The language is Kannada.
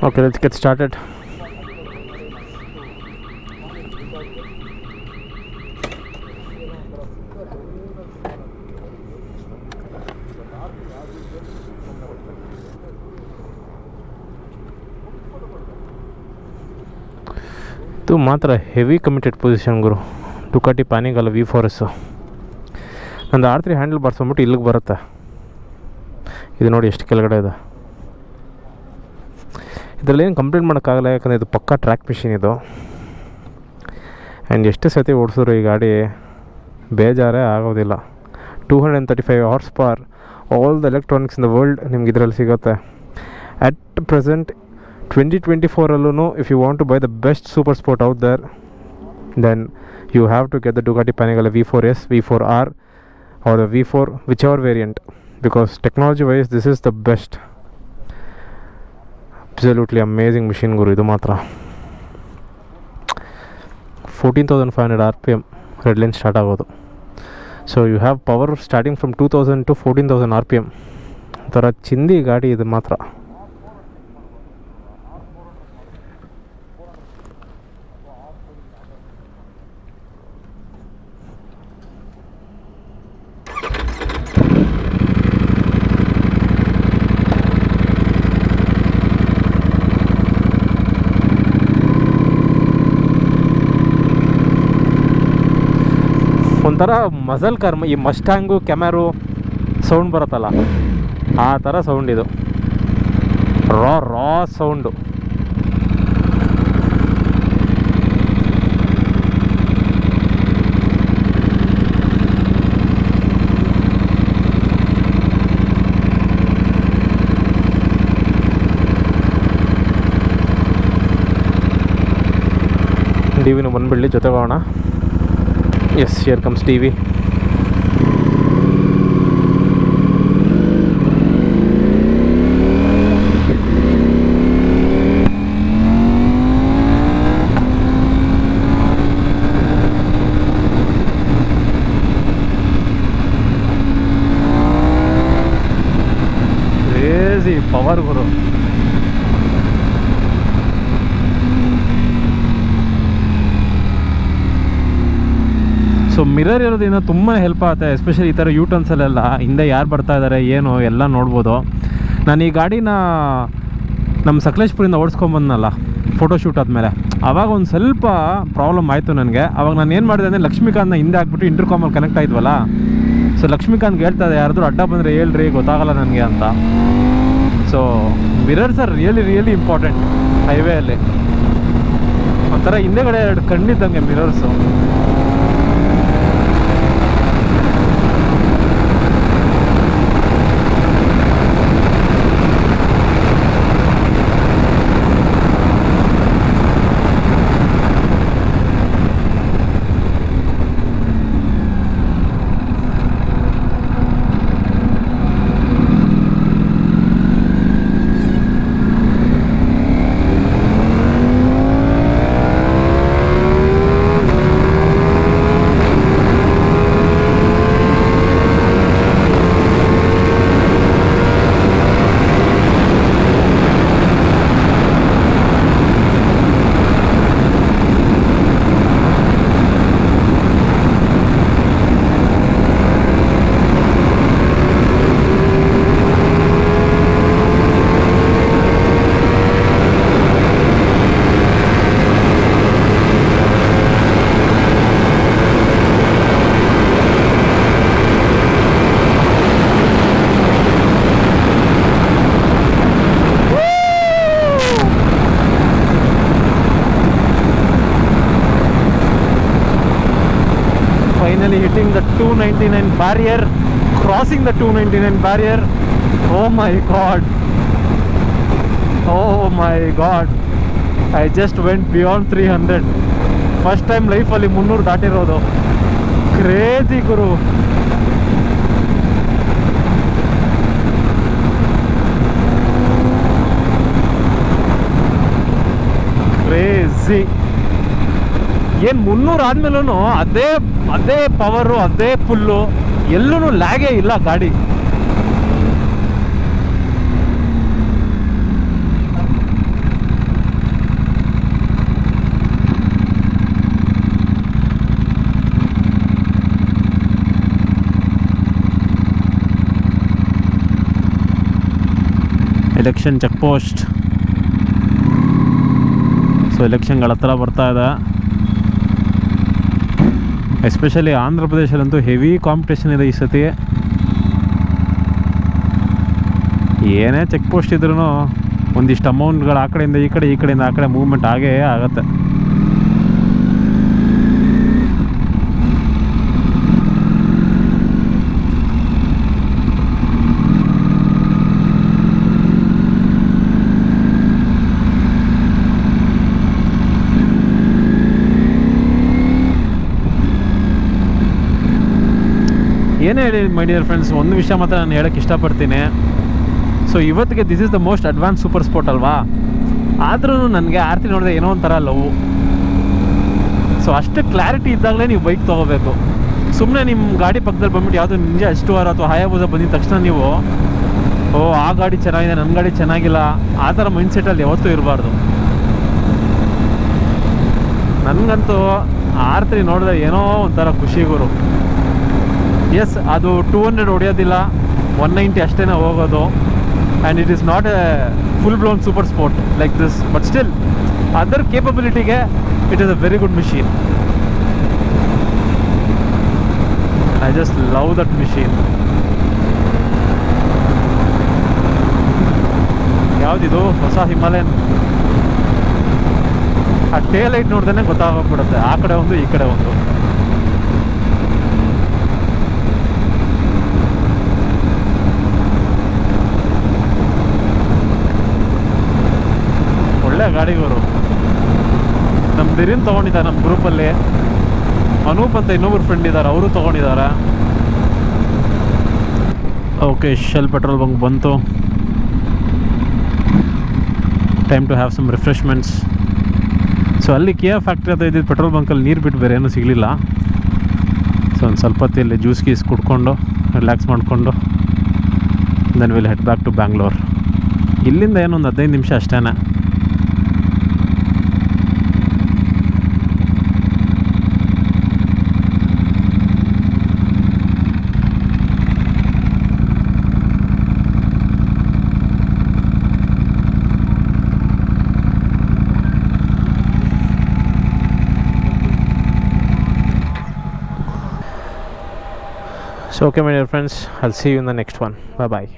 Okay, let's get started. ಇದು ಮಾತ್ರ ಹೆವಿ ಕಮಿಟೆಡ್ ಪೊಸಿಷನ್ ಗುರು. ಡುಕಾಟಿ ಅಲ್ಲ ವಿ ಫೋರ್ ಎಸ್ಸು ನಂದು ಆರ್ ತ್ರೀ ಹ್ಯಾಂಡಲ್ ಬರ್ಸ್ಕೊಂಬಿಟ್ಟು ಇಲ್ಲಿಗೆ ಬರುತ್ತೆ. ಇದು ನೋಡಿ ಎಷ್ಟು ಕೆಳಗಡೆ ಇದೆ. ಇದರಲ್ಲಿ ಏನು ಕಂಪ್ಲೇಂಟ್ ಮಾಡೋಕ್ಕಾಗಲ್ಲ ಯಾಕಂದರೆ ಇದು ಪಕ್ಕಾ ಟ್ರ್ಯಾಕ್ ಮಿಷಿನ್ ಇದು. ಆ್ಯಂಡ್ ಎಷ್ಟು ಸತಿ ಓಡಿಸಿದ್ರು ಈ ಗಾಡಿ ಬೇಜಾರೇ ಆಗೋದಿಲ್ಲ. Two hundred and thirty five horse power all the electronics in the world ನಿಮ್ಗೆ ಇದರಲ್ಲಿ ಸಿಗುತ್ತೆ. At present twenty twenty ಫೋರಲ್ಲೂ if you want to buy the best super sport out there then you have to get the Ducati Panigale V four S V four R or the V4, whichever variant, because technology wise, this is the best. Absolutely amazing machine ಗುರು ಇದು ಮಾತ್ರ fourteen thousand five hundred R P M red line start ಆಗೋದು. So you have power starting from two thousand to fourteen thousand R P M ಥರ ಚಿಂದಿ ಗಾಡಿ ಇದು ಮಾತ್ರ. ಒಂಥರ ಮಸಲ್ ಕರ್ಮ, ಈ ಮಸ್ಟ್ಯಾಂಗು ಕ್ಯಾಮ್ಯಾರು ಸೌಂಡ್ ಬರುತ್ತಲ್ಲ, ಆ ಥರ ಸೌಂಡ್ ಇದು. ರಾ ರಾ ಸೌಂಡು ಡಿ ವಿನೂ ಬಂದುಬಿಡಲಿ ಜೊತೆಗೋಣ. Yes here comes T V crazy power so mirror ಇರೋದ್ರಿಂದ ತುಂಬಾ ಹೆಲ್ಪ್ ಆಗುತ್ತೆ ಎಸ್ಪೆಷಲಿ ಈ ಥರ ಯೂ ಟರ್ನ್ಸಲ್ಲೆಲ್ಲ ಹಿಂದೆ ಯಾರು ಬರ್ತಾ ಇದ್ದಾರೆ ಏನು, ಎಲ್ಲ ನೋಡ್ಬೋದು. ನಾನು ಈ ಗಾಡಿನ ನಮ್ಮ ಸಕಲೇಶ್ಪುರಿಂದ ಓಡಿಸ್ಕೊಂಬಂದನಲ್ಲ ಫೋಟೋಶೂಟ್ ಆದಮೇಲೆ. ಆವಾಗ ಒಂದು ಸ್ವಲ್ಪ ಪ್ರಾಬ್ಲಮ್ ಆಯಿತು ನನಗೆ. ಅವಾಗ ನಾನು ಏನು ಮಾಡಿದೆ ಅಂದರೆ, ಲಕ್ಷ್ಮೀಕಾಂತ್ನ ಹಿಂದೆ ಹಾಕ್ಬಿಟ್ಟು ಇಂಟರ್ಕಾಮಲ್ಲಿ ಕನೆಕ್ಟ್ ಆಯಿದ್ವಲ್ಲ? ಸೊ ಲಕ್ಷ್ಮೀಕಾಂತ್ಗೆ ಹೇಳ್ತಾ ಇದೆ ಯಾರಾದರೂ ಅಡ್ಡ ಬಂದರೆ ಹೇಳ್ರಿ, ಗೊತ್ತಾಗಲ್ಲ ನನಗೆ ಅಂತ. So mirrors are really really important ಹೈವೇಯಲ್ಲಿ ಒಂಥರ ಹಿಂದೆಗಡೆ ಎರಡು ಕಣ್ಣಿದ್ದಂಗೆ mirrors the 299 barrier crossing the 299 barrier oh my god oh my god i just went beyond 300 first time ಲೈಫಲ್ಲಿ ಮುನ್ನೂರು ದಾಟಿರೋದು ಕ್ರೇಜಿ guru ಕ್ರೇಜಿ ಏನು ಮುನ್ನೂರು ಆದಮೇಲೂ ಅದೇ ಅದೇ ಪವರು ಅದೇ ಫುಲ್ಲು ಎಲ್ಲೂ ಲ್ಯಾಗೇ ಇಲ್ಲ ಗಾಡಿ. ಎಲೆಕ್ಷನ್ ಚೆಕ್ ಪೋಸ್ಟ್ ಸೊ ಎಲೆಕ್ಷನ್ಗಳ ಹತ್ರ ಬರ್ತಾ ಇದೆ. ಎಸ್ಪೆಷಲಿ ಆಂಧ್ರ ಪ್ರದೇಶದಲ್ಲಂತೂ ಹೆವಿ ಕಾಂಪಿಟೇಷನ್ ಇದೆ ಈ ಸತಿ. ಏನೇ ಚೆಕ್ ಪೋಸ್ಟ್ ಇದ್ರೂ ಒಂದಿಷ್ಟು ಅಮೌಂಟ್ಗಳು ಆ ಕಡೆಯಿಂದ ಈ ಕಡೆ, ಈ ಕಡೆಯಿಂದ ಆ ಕಡೆ ಮೂವ್ಮೆಂಟ್ ಆಗೇ ಆಗತ್ತೆ. ಏನೇ ಹೇಳಿ ಮೈ ಡಿಯರ್ ಫ್ರೆಂಡ್ಸ್ ಒಂದು ವಿಷಯ ಮಾತ್ರ ನಾನು ಹೇಳೋಕ್ಕೆ ಇಷ್ಟಪಡ್ತೀನಿ. ಸೊ ಇವತ್ತಿಗೆ this is the most advance super sport ಅಲ್ವಾ? ಆದ್ರೂ ನನಗೆ ಆರ್ತಿ ನೋಡಿದ್ರೆ ಏನೋ ಒಂಥರ ಲವ್. ಸೊ ಅಷ್ಟು ಕ್ಲಾರಿಟಿ ಇದ್ದಾಗಲೇ ನೀವು ಬೈಕ್ ತೊಗೋಬೇಕು. ಸುಮ್ಮನೆ ನಿಮ್ಮ ಗಾಡಿ ಪಕ್ಕದಲ್ಲಿ ಬಂದ್ಬಿಟ್ಟು ಯಾವುದು ನಿಂಜೆ ಅಷ್ಟು ವಾರ ಅಥವಾ ಹಾಯಾಬೂಜ ಬಂದಿದ ತಕ್ಷಣ ನೀವು, ಓ, ಆ ಗಾಡಿ ಚೆನ್ನಾಗಿದೆ ನನ್ನ ಗಾಡಿ ಚೆನ್ನಾಗಿಲ್ಲ. ಆ ಥರ ಮೈಂಡ್ಸೆಟಲ್ಲಿ ಯಾವತ್ತೂ ಇರಬಾರ್ದು. ನನಗಂತೂ ಆರ್ತಿ ನೋಡಿದ್ರೆ ಏನೋ ಒಂಥರ ಖುಷಿ ಗುರು. ಎಸ್ ಅದು ಟೂ ಹಂಡ್ರೆಡ್ ಹೊಡೆಯೋದಿಲ್ಲ. ಒನ್ ನೈಂಟಿ ಅಷ್ಟೇ ಹೋಗೋದು. And it is not a full blown super sport like this but still other ಕೇಪಬಿಲಿಟಿಗೆ it is a very good machine I just love that machine ಯಾವುದಿದು? ಹೊಸ ಹಿಮಾಲಯನ್. ಆ ಟೇ ಲೈಟ್ ನೋಡ್ದೇ ಗೊತ್ತಾಗೋಗ್ಬಿಡುತ್ತೆ ಆ ಕಡೆ ಒಂದು, ಈ ಕಡೆ ಒಂದು. ಒಳ್ಳೆ ಗಾಡಿಗವರು. ನಮ್ಮ ದಿರಿನ್ ತೊಗೊಂಡಿದ್ದಾರೆ ನಮ್ಮ ಗ್ರೂಪಲ್ಲಿ. ಅನೂಪ್ ಅಂತ ಇನ್ನೊಬ್ರು ಫ್ರೆಂಡ್ ಇದ್ದಾರೆ, ಅವರು ತೊಗೊಂಡಿದ್ದಾರೆ. ಓಕೆ ಶೆಲ್ ಪೆಟ್ರೋಲ್ ಬಂಕ್ ಬಂತು. Time to have some refreshments so ಅಲ್ಲಿ ಕಿಯಾ ಫ್ಯಾಕ್ಟ್ರಿ ಅದು ಇದ್ದಿದ್ದು ಪೆಟ್ರೋಲ್ ಬಂಕಲ್ಲಿ ನೀರು ಬಿಟ್ಟು ಬೇರೆ ಏನೂ ಸಿಗಲಿಲ್ಲ. ಸೊ ಒಂದು ಸ್ವಲ್ಪ ಹೊತ್ತಿಲ್ಲಿ ಜ್ಯೂಸ್ ಗೀಸ್ ಕುಡ್ಕೊಂಡು ರಿಲ್ಯಾಕ್ಸ್ ಮಾಡಿಕೊಂಡು then will head back to Bangalore ಇಲ್ಲಿಂದ ಏನೊಂದು ಹದಿನೈದು ನಿಮಿಷ ಅಷ್ಟೇ So okay my dear friends, I'll see you in the next one. Bye bye.